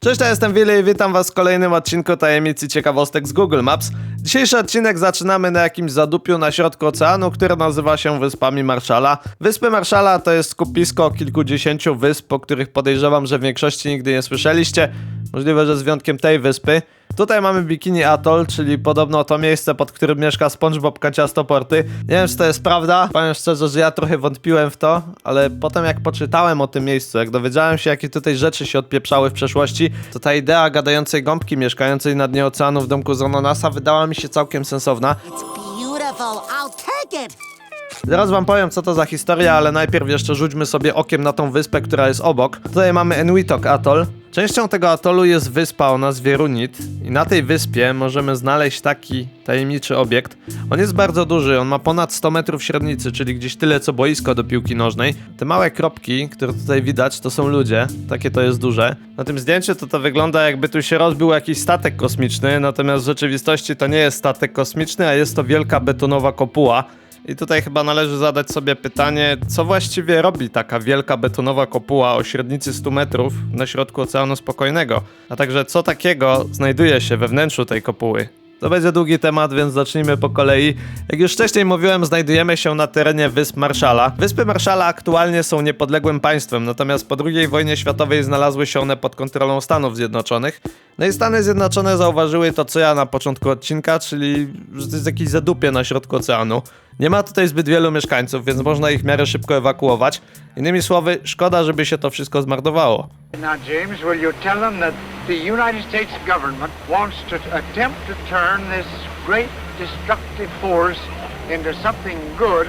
Cześć, ja jestem Willy i witam was w kolejnym odcinku Tajemnicy Ciekawostek z Google Maps. Dzisiejszy odcinek zaczynamy na jakimś zadupiu na środku oceanu, które nazywa się Wyspami Marszala. Wyspy Marszala to jest skupisko kilkudziesięciu wysp, o których podejrzewam, że w większości nigdy nie słyszeliście. Możliwe, że z wyjątkiem tej wyspy. Tutaj mamy Bikini Atoll, czyli podobno to miejsce, pod którym mieszka SpongeBob Kaciastoporty. Nie wiem, czy to jest prawda. Powiem szczerze, że ja trochę wątpiłem w to, ale potem jak poczytałem o tym miejscu, jak dowiedziałem się, jakie tutaj rzeczy się odpieprzały w przeszłości, to ta idea gadającej gąbki mieszkającej na dnie oceanu w domku z ananasa wydała mi się całkiem sensowna. It's beautiful. I'll take it. Zaraz wam powiem, co to za historia, ale najpierw jeszcze rzućmy sobie okiem na tą wyspę, która jest obok. Tutaj mamy Enuitok Atoll. Częścią tego atolu jest wyspa o nazwie Runit i na tej wyspie możemy znaleźć taki tajemniczy obiekt. On jest bardzo duży, on ma ponad 100 metrów średnicy, czyli gdzieś tyle co boisko do piłki nożnej. Te małe kropki, które tutaj widać, to są ludzie, takie to jest duże. Na tym zdjęciu to to wygląda jakby tu się rozbił jakiś statek kosmiczny, natomiast w rzeczywistości to nie jest statek kosmiczny, a jest to wielka betonowa kopuła. I tutaj chyba należy zadać sobie pytanie, co właściwie robi taka wielka betonowa kopuła o średnicy 100 metrów na środku Oceanu Spokojnego, a także co takiego znajduje się we wnętrzu tej kopuły. To będzie długi temat, więc zacznijmy po kolei. Jak już wcześniej mówiłem, znajdujemy się na terenie Wysp Marszala. Wyspy Marszala aktualnie są niepodległym państwem, natomiast po II wojnie światowej znalazły się one pod kontrolą Stanów Zjednoczonych. No i Stany Zjednoczone zauważyły to, co ja na początku odcinka, czyli że to jest jakieś zadupie na środku oceanu. Nie ma tutaj zbyt wielu mieszkańców, więc można ich w miarę szybko ewakuować. Innymi słowy, szkoda, żeby się to wszystko zmarnowało. Now, James, will you tell them that the United States government wants to attempt to turn this great destructive force into something good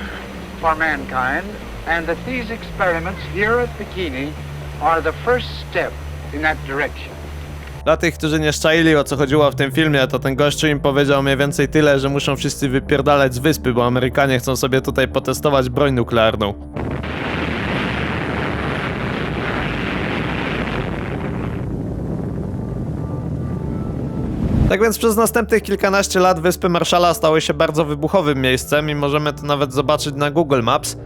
for mankind, and that these experiments here at Bikini are the first step in that direction? Dla tych, którzy nie szczaili o co chodziło w tym filmie, to ten gościu im powiedział mniej więcej tyle, że muszą wszyscy wypierdalać z wyspy, bo Amerykanie chcą sobie tutaj potestować broń nuklearną. Tak więc przez następnych kilkanaście lat wyspy Marszala stały się bardzo wybuchowym miejscem i możemy to nawet zobaczyć na Google Maps.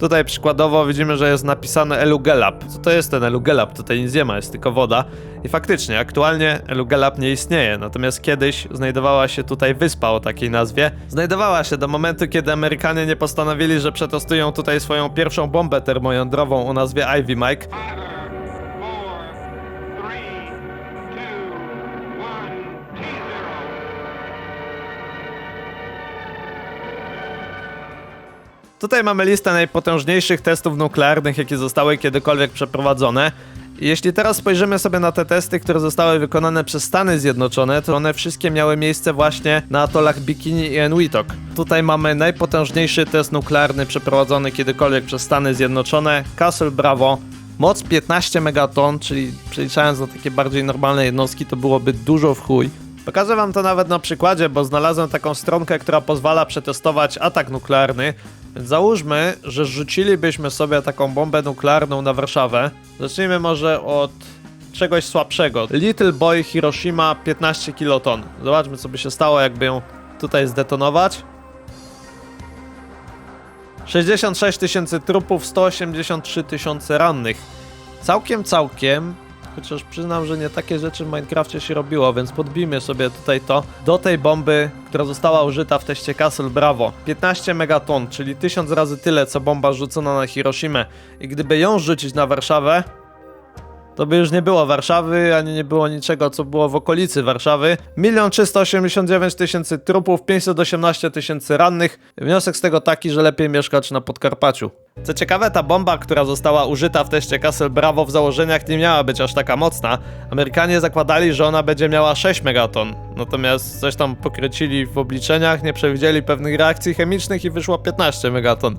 Tutaj przykładowo widzimy, że jest napisane Elugelab. Co to jest ten Elugelab? Tutaj nic nie ma, jest tylko woda. I faktycznie, aktualnie Elugelab nie istnieje, natomiast kiedyś znajdowała się tutaj wyspa o takiej nazwie. Znajdowała się do momentu, kiedy Amerykanie nie postanowili, że przetestują tutaj swoją pierwszą bombę termojądrową o nazwie Ivy Mike. Tutaj mamy listę najpotężniejszych testów nuklearnych, jakie zostały kiedykolwiek przeprowadzone. Jeśli teraz spojrzymy sobie na te testy, które zostały wykonane przez Stany Zjednoczone, to one wszystkie miały miejsce właśnie na atolach Bikini i Enuitok. Tutaj mamy najpotężniejszy test nuklearny przeprowadzony kiedykolwiek przez Stany Zjednoczone, Castle Bravo. Moc 15 megaton, czyli przeliczając na takie bardziej normalne jednostki, to byłoby dużo w chuj. Pokażę wam to nawet na przykładzie, bo znalazłem taką stronkę, która pozwala przetestować atak nuklearny. Więc załóżmy, że rzucilibyśmy sobie taką bombę nuklearną na Warszawę. Zacznijmy może od czegoś słabszego. Little Boy Hiroshima 15 kiloton. Zobaczmy co by się stało jakby ją tutaj zdetonować. 66 tysięcy trupów, 183 tysiące rannych. Całkiem, całkiem. Chociaż przyznam, że nie takie rzeczy w Minecrafcie się robiło, więc podbijmy sobie tutaj to do tej bomby, która została użyta w teście Castle Bravo. 15 megaton, czyli 1000 razy tyle, co bomba rzucona na Hiroshimę. I gdyby ją rzucić na Warszawę, to by już nie było Warszawy, ani nie było niczego, co było w okolicy Warszawy. 1 389 tysięcy trupów, 518 tysięcy rannych. Wniosek z tego taki, że lepiej mieszkać na Podkarpaciu. Co ciekawe, ta bomba, która została użyta w teście Castle Bravo w założeniach nie miała być aż taka mocna. Amerykanie zakładali, że ona będzie miała 6 megaton. Natomiast coś tam pokrycili w obliczeniach, nie przewidzieli pewnych reakcji chemicznych i wyszło 15 megaton.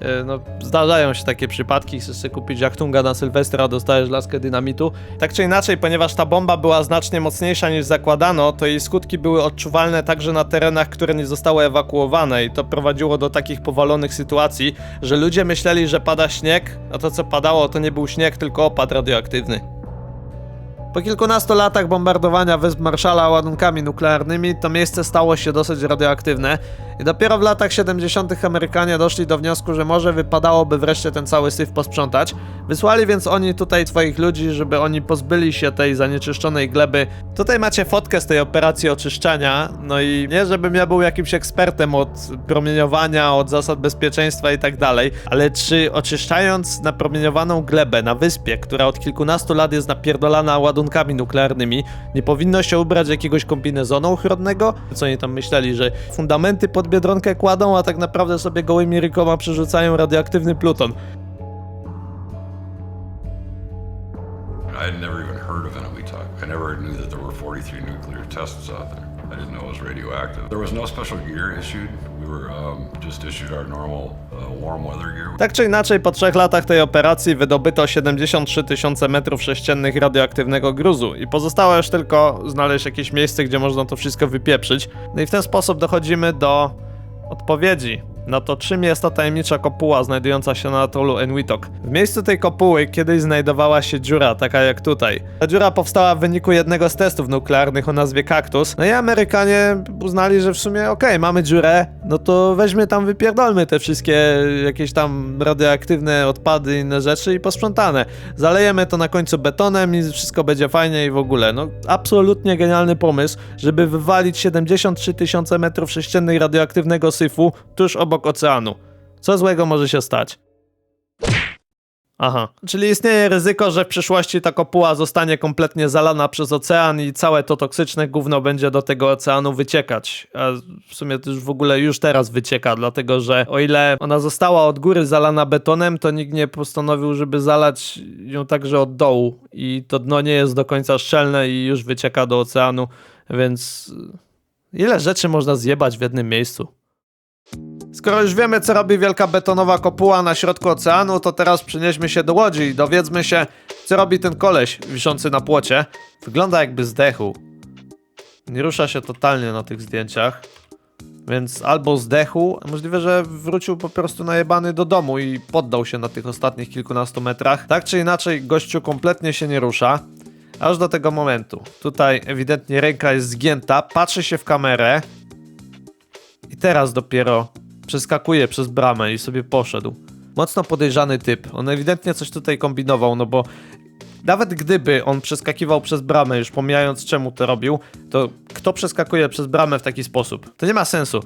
E, No, zdarzają się takie przypadki, chcesz sobie kupić Jachtunga na Sylwestra, dostajesz laskę dynamitu. Tak czy inaczej, ponieważ ta bomba była znacznie mocniejsza niż zakładano, to jej skutki były odczuwalne także na terenach, które nie zostały ewakuowane i to prowadziło do takich powalonych sytuacji, że ludzie myśleli, że pada śnieg, a to co padało to nie był śnieg, tylko opad radioaktywny. Po kilkunastu latach bombardowania wysp Marszala ładunkami nuklearnymi, to miejsce stało się dosyć radioaktywne i dopiero w latach 70. Amerykanie doszli do wniosku, że może wypadałoby wreszcie ten cały syf posprzątać. Wysłali więc oni tutaj swoich ludzi, żeby oni pozbyli się tej zanieczyszczonej gleby. Tutaj macie fotkę z tej operacji oczyszczania, no i nie żebym ja był jakimś ekspertem od promieniowania, od zasad bezpieczeństwa i tak dalej, ale czy oczyszczając napromieniowaną glebę na wyspie, która od kilkunastu lat jest napierdolana ładunkami nuklearnymi, nie powinno się ubrać jakiegoś kombinezonu ochronnego? Co oni tam myśleli, że fundamenty pod Biedronkę kładą, a tak naprawdę sobie gołymi rękoma przerzucają radioaktywny pluton. I had never even heard of Enewetak. I never knew that there were 43 nuclear tests out there. I didn't know it was radioactive. There was no special gear issued. Tak czy inaczej, po trzech latach tej operacji wydobyto 73 tysiące metrów sześciennych radioaktywnego gruzu i pozostało już tylko znaleźć jakieś miejsce, gdzie można to wszystko wypieprzyć. No i w ten sposób dochodzimy do odpowiedzi na to, czym jest ta tajemnicza kopuła znajdująca się na atolu Enwitok. W miejscu tej kopuły kiedyś znajdowała się dziura, taka jak tutaj. Ta dziura powstała w wyniku jednego z testów nuklearnych o nazwie Kaktus. No i Amerykanie uznali, że w sumie okej, mamy dziurę, no to weźmy tam, wypierdolmy te wszystkie jakieś tam radioaktywne odpady, inne rzeczy i posprzątane. Zalejemy to na końcu betonem i wszystko będzie fajnie i w ogóle. No absolutnie genialny pomysł, żeby wywalić 73 tysiące metrów sześciennych radioaktywnego syfu tuż obok oceanu. Co złego może się stać? Aha, czyli istnieje ryzyko, że w przyszłości ta kopuła zostanie kompletnie zalana przez ocean i całe to toksyczne gówno będzie do tego oceanu wyciekać. A w sumie to już w ogóle już teraz wycieka, dlatego że o ile ona została od góry zalana betonem, to nikt nie postanowił, żeby zalać ją także od dołu i to dno nie jest do końca szczelne i już wycieka do oceanu, więc ile rzeczy można zjebać w jednym miejscu? Skoro już wiemy, co robi wielka betonowa kopuła na środku oceanu, to teraz przenieśmy się do łodzi i dowiedzmy się, co robi ten koleś wiszący na płocie. Wygląda jakby zdechł. Nie rusza się totalnie na tych zdjęciach. Więc albo zdechł, a możliwe, że wrócił po prostu najebany do domu i poddał się na tych ostatnich kilkunastu metrach. Tak czy inaczej, gościu kompletnie się nie rusza. Aż do tego momentu. Tutaj ewidentnie ręka jest zgięta, patrzy się w kamerę. I teraz dopiero przeskakuje przez bramę i sobie poszedł. Mocno podejrzany typ. On ewidentnie coś tutaj kombinował, no bo nawet gdyby on przeskakiwał przez bramę, już pomijając czemu to robił, to kto przeskakuje przez bramę w taki sposób? To nie ma sensu.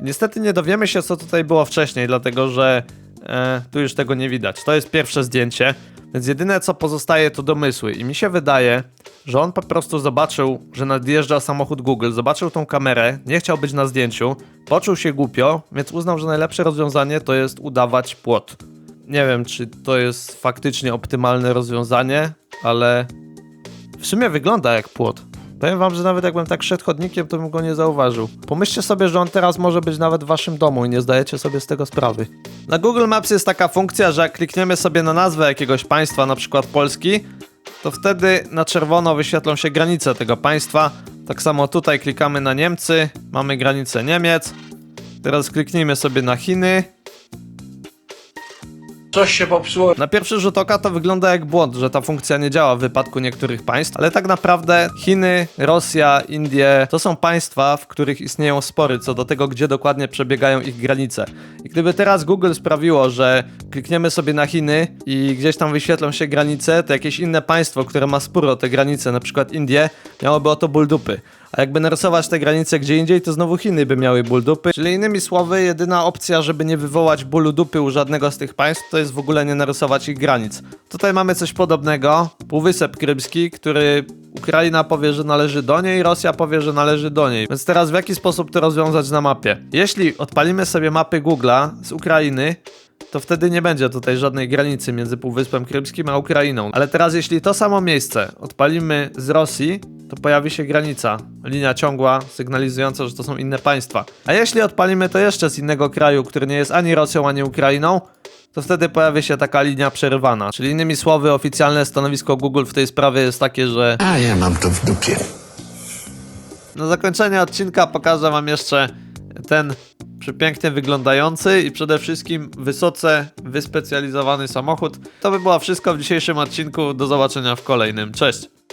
Niestety nie dowiemy się, co tutaj było wcześniej, dlatego że e, tu już tego nie widać. To jest pierwsze zdjęcie, więc jedyne co pozostaje to domysły. I mi się wydaje, że on po prostu zobaczył, że nadjeżdża samochód Google, zobaczył tą kamerę, nie chciał być na zdjęciu, poczuł się głupio, więc uznał, że najlepsze rozwiązanie to jest udawać płot. Nie wiem, czy to jest faktycznie optymalne rozwiązanie, ale w sumie wygląda jak płot. Powiem wam, że nawet jakbym tak szedł chodnikiem, to bym go nie zauważył. Pomyślcie sobie, że on teraz może być nawet w waszym domu i nie zdajecie sobie z tego sprawy. Na Google Maps jest taka funkcja, że jak klikniemy sobie na nazwę jakiegoś państwa, na przykład Polski, to wtedy na czerwono wyświetlą się granice tego państwa. Tak samo tutaj klikamy na Niemcy, mamy granicę Niemiec. Teraz kliknijmy sobie na Chiny. Coś się popsuło. Na pierwszy rzut oka to wygląda jak błąd, że ta funkcja nie działa w wypadku niektórych państw, ale tak naprawdę Chiny, Rosja, Indie to są państwa, w których istnieją spory co do tego, gdzie dokładnie przebiegają ich granice. I gdyby teraz Google sprawiło, że klikniemy sobie na Chiny i gdzieś tam wyświetlą się granice, to jakieś inne państwo, które ma spór o te granice, na przykład Indie, miałoby o to ból dupy. A jakby narysować te granice gdzie indziej, to znowu Chiny by miały ból dupy. Czyli innymi słowy, jedyna opcja, żeby nie wywołać bólu dupy u żadnego z tych państw, to jest w ogóle nie narysować ich granic. Tutaj mamy coś podobnego. Półwysep Krymski, który Ukraina powie, że należy do niej, Rosja powie, że należy do niej. Więc teraz w jaki sposób to rozwiązać na mapie? Jeśli odpalimy sobie mapy Google'a z Ukrainy, to wtedy nie będzie tutaj żadnej granicy między Półwyspem Krymskim a Ukrainą. Ale teraz, jeśli to samo miejsce odpalimy z Rosji, to pojawi się granica, linia ciągła sygnalizująca, że to są inne państwa. A jeśli odpalimy to jeszcze z innego kraju, który nie jest ani Rosją, ani Ukrainą, to wtedy pojawi się taka linia przerywana. Czyli innymi słowy, oficjalne stanowisko Google w tej sprawie jest takie, że A ja mam to w dupie. na zakończenie odcinka pokażę wam jeszcze ten przepięknie wyglądający i przede wszystkim wysoce wyspecjalizowany samochód. To by było wszystko w dzisiejszym odcinku. Do zobaczenia w kolejnym. Cześć!